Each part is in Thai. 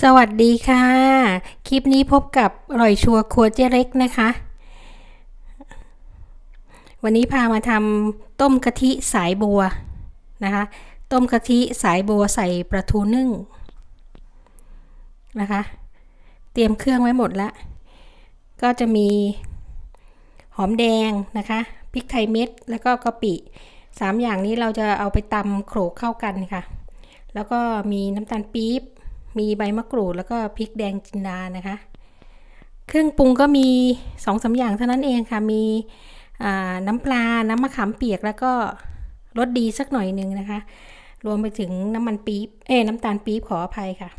สวัสดีค่ะ คลิปนี้พบกับอร่อยชัวร์ครัวเจ๊เล็กนะคะ วันนี้พามาทำต้มกะทิสายบัวนะคะ ต้มกะทิสายบัวใส่ปลาทูนึ่งนะคะ เตรียมเครื่องไว้หมดแล้ว ก็จะมีหอมแดงนะคะพริกไทยเม็ดแล้วก็กะปิสามอย่างนี้เราจะเอาไปตำโขลกเข้ากันค่ะ แล้วก็มีน้ำตาลปี๊บ มีใบมะกรูดแล้วก็พริกแดงจินดานะคะ เครื่องปรุงก็มีสองสาอย่างเท่านั้นเองค่ะ มีน้ำปลา น้ำมะขามเปียกแล้วก็รสดีสักหน่อยหนึ่งนะคะ รวมไปถึงน้ำมันปี๊บ เอ้น้ำตาลปี๊บขออภัยค่ะ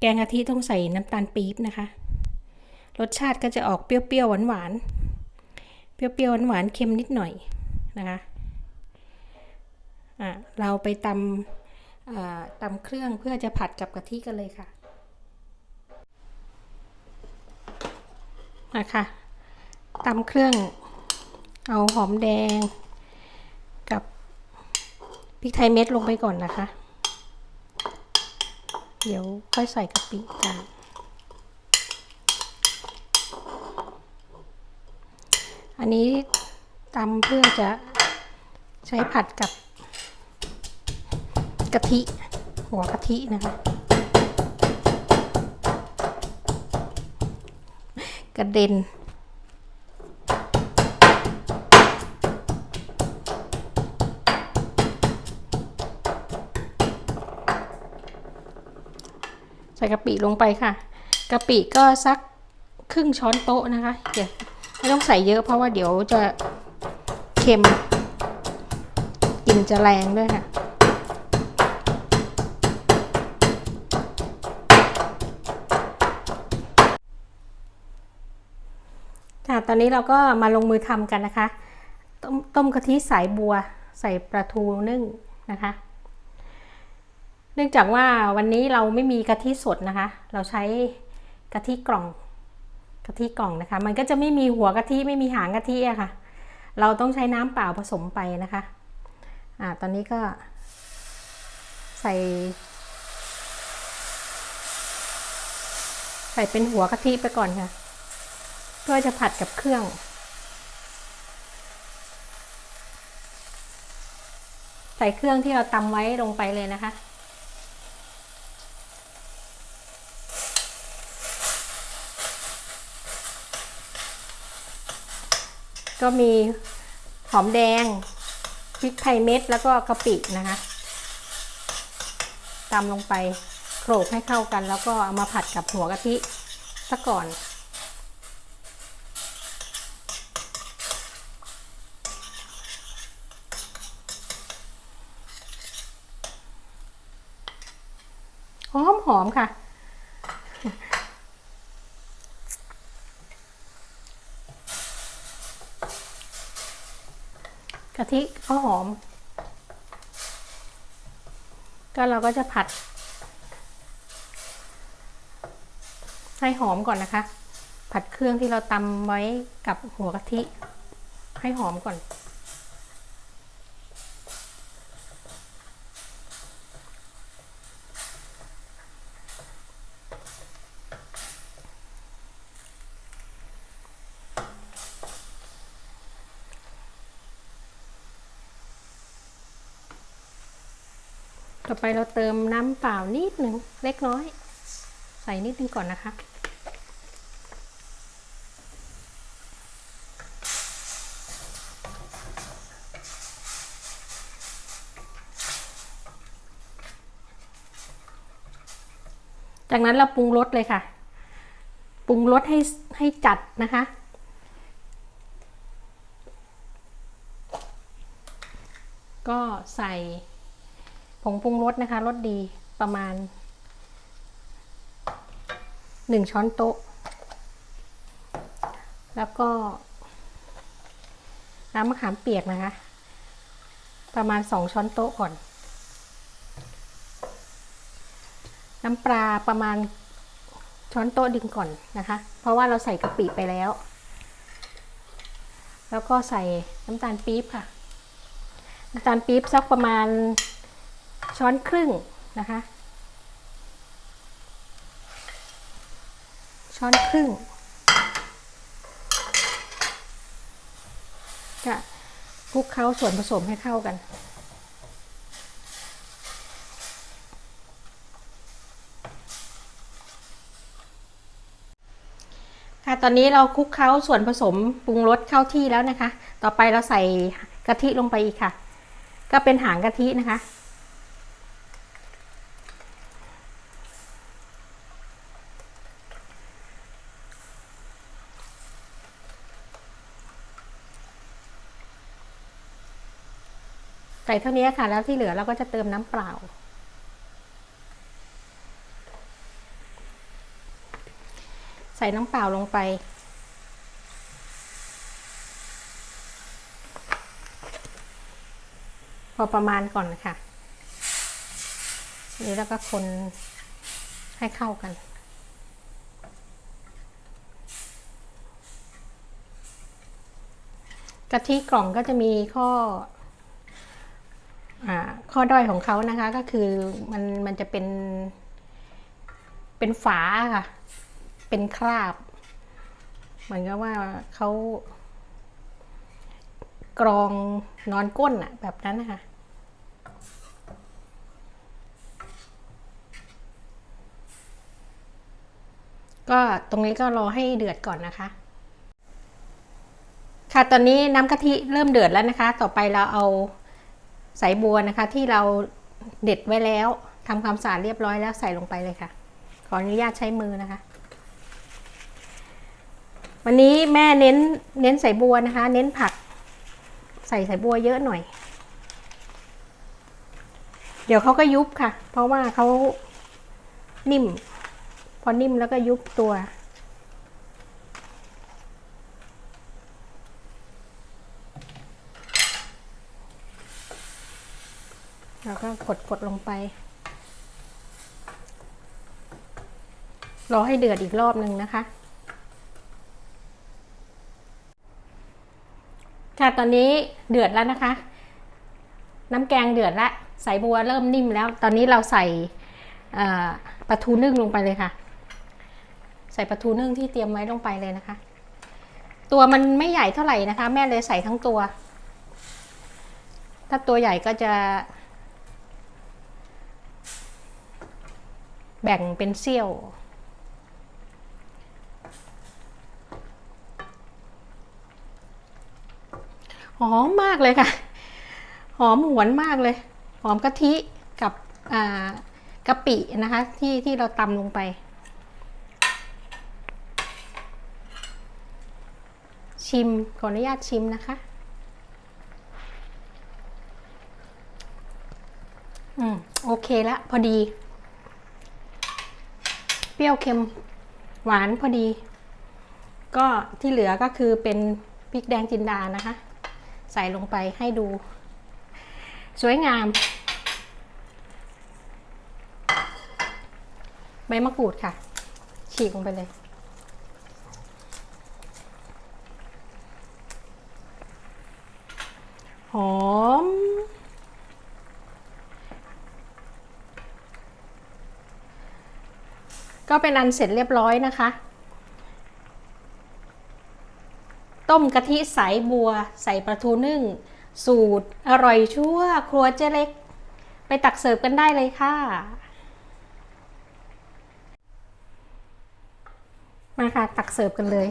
แกงกะทิต้องใส่น้ำตาลปี๊บนะคะ รสชาติก็จะออกเปรี้ยวๆหวานๆ เปรี้ยวๆหวานๆเค็มนิดหน่อยนะคะะเราไปตำ ตำเครื่องเพื่อจะผัดกับกะทิกันเลยค่ะนะคะตำเครื่องเอาหอมแดง กับพริกไทยเม็ดลงไปก่อนนะคะ เดี๋ยวค่อยใส่กะปิตามอันนี้ตำเพื่อจะใช้ผัดกับ กะทิ หัวกะทินะคะ กระเด็นใส่กะปิลงไปค่ะกะปิก็สักครึ่งช้อนโต๊ะนะคะเดี๋ยวไม่ต้องใส่เยอะเพราะว่าเดี๋ยวจะเค็มกลิ่นจะแรงด้วยค่ะ ค่ะ ตอนนี้เราก็มาลงมือทำกันนะคะ ต้มต้มกะทิสายบัว ใส่ปลาทูนึ่งนะคะ เนื่องจากว่าวันนี้เราไม่มีกะทิสดนะคะ เราใช้กะทิกล่องกะทิกล่องนะคะ มันก็จะไม่มีหัวกะทิไม่มีหางกะทิอะค่ะ เราต้องใช้น้ำเปล่าผสมไปนะคะอ่าตอนนี้ก็ใส่ใส่เป็นหัวกะทิไปก่อนค่ะ เพื่อจะผัดกับเครื่อง ใส่เครื่องที่เราตำไว้ลงไปเลยนะคะก็มีหอมแดงพริกไทยเม็ดแล้วก็กะปินะคะตำลงไปโขลกให้เข้ากัน แล้วก็เอามาผัดกับหัวกะทิซะก่อน หอมค่ะ กะทิเขาหอม ก็เราก็จะผัด ให้หอมก่อนนะคะ ผัดเครื่องที่เราตำไว้กับหัวกะทิ ให้หอมก่อน ต่อไปเราเติมน้ำเปล่านิดหนึ่งเล็กน้อย ใส่นิดนึงก่อนนะคะ จากนั้นเราปรุงรสเลยค่ะ ปรุงรสให้ให้จัดนะคะก็ใส่ ผงปรุงรสนะคะรสดีประมาณหนึ่งช้อนโต๊ะ แล้วก็ น้ำมะขามเปียกนะคะ ประมาณสองช้อนโต๊ะก่อน น้ำปลาประมาณช้อนโต๊ะดึงก่อนนะคะ เพราะว่าเราใส่กะปิไปแล้ว แล้วก็ใส่น้ำตาลปี๊บค่ะ น้ำตาลปี๊บสักประมาณ ช้อนครึ่งนะคะ ช้อนครึ่งจะคลุกเคล้าส่วนผสมให้เข้ากัน ค่ะ ตอนนี้เราคลุกเคล้าส่วนผสมปรุงรสเข้าที่แล้วนะคะ ต่อไปเราใส่กะทิลงไปอีกค่ะ ก็เป็นหางกะทินะคะ ส่เท่านี้ค่ะ แล้วที่เหลือเราก็จะเติมน้ำเปล่า ใส่น้ำเปล่าลงไป พอประมาณก่อนนะคะนี่แล้วก็คนให้เข้ากันกะทิกล่องก็จะมีข้อ ข้อด้อยของเขานะคะก็คือมันมันจะเป็น เป็นฝาค่ะ เป็นคราบ เหมือนกับว่าเขากรองนอนก้นอะแบบนั้นนะคะก็ตรงนี้ก็รอให้เดือดก่อนนะคะ ค่ะตอนนี้น้ำกะทิเริ่มเดือดแล้วนะคะ ต่อไปเราเอา สายบัวนะคะที่เราเด็ดไว้แล้วทำความสะอาดเรียบร้อยแล้วใส่ลงไปเลยค่ะ ขออนุญาตใช้มือนะคะ วันนี้แม่เน้นเน้นใส่บัวนะคะ เน้นผัก ใส่ใส่บัวเยอะหน่อย เดี๋ยวเขาก็ยุบค่ะ เพราะว่าเขานิ่ม พอนิ่มแล้วก็ยุบตัว แล้วก็กดกดลงไป รอให้เดือดอีกรอบหนึ่งนะคะ ค่ะตอนนี้เดือดแล้วนะคะ น้ำแกงเดือดแล้วใส่บัวเริ่มนิ่มแล้ว ตอนนี้เราใส่ปลาทูนึ่งลงไปเลยค่ะ ใส่ปลาทูนึ่งที่เตรียมไว้ลงไปเลยนะคะ ตัวมันไม่ใหญ่เท่าไหร่นะคะ แม่เลยใส่ทั้งตัว ถ้าตัวใหญ่ก็จะ แบ่งเป็นเสี้ยว หอมมากเลยค่ะ หอมหวนมากเลย หอมกะทิกับกะปินะคะ ที่ที่เราตำลงไป ชิมขออนุญาตชิมนะคะ อืม โอเคล้วพอดี รี้ยวเค็มหวานพอดี ก็ที่เหลือก็คือเป็นพริกแดงจินดานะคะ ใส่ลงไปให้ดู สวยงาม ใบมะกรูดค่ะ ฉีกลงไปเลย หอม ก็เป็นอันเสร็จเรียบร้อยนะคะ ต้มกะทิใสบัว ใส่ปลาทูนึ่ง สูตร อร่อยชั่ว ครัวเจ๊เล็ก ไปตักเสิร์ฟกันได้เลยค่ะ มาค่ะ ตักเสิร์ฟกันเลย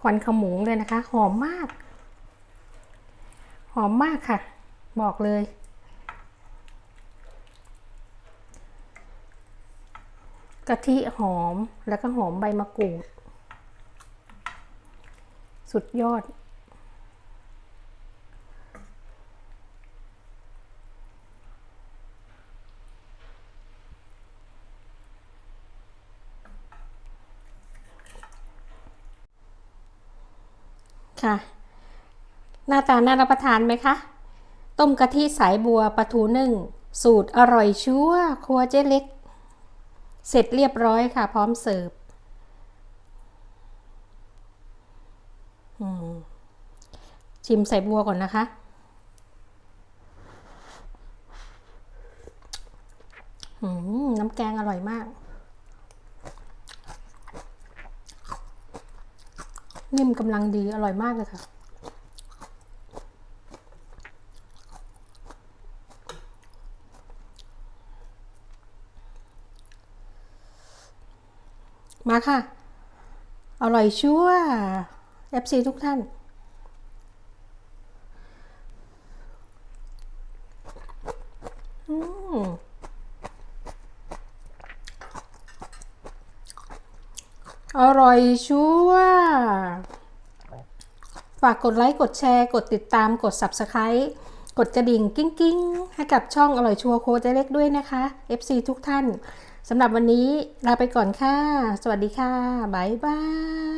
ควันขมุงเลยนะคะ หอมมาก อมมากค่ะ บอกเลย กะทิหอมแล้วก็หอมใบมะกรูด สุดยอด ค่ะ น้าตาน่ารับประทานไหมคะ ต้มกะทิสายบัวปลาทูนึ่ง สูตรอร่อยชั่วครัวเจ๊เล็ก เสร็จเรียบร้อยค่ะ พร้อมเสิร์ฟชิมใส่บัวก่อนนะคะ น้ำแกงอร่อยมาก นิ่มกำลังดีอร่อยมากเลยค่ะ มาค่ะ อร่อยชั่ว FC ทุกท่าน อืมอร่อยชัวฝากกดไลค์ กดแชร์ กดติดตาม กด Subscribe กดกระดิ่งกิ้งกิ้งให้กับช่องอร่อยชัวโคเจเล็กด้วยนะคะ FC ทุกท่าน สำหรับวันนี้ลาไปก่อนค่ะ สวัสดีค่ะ บ๊ายบาย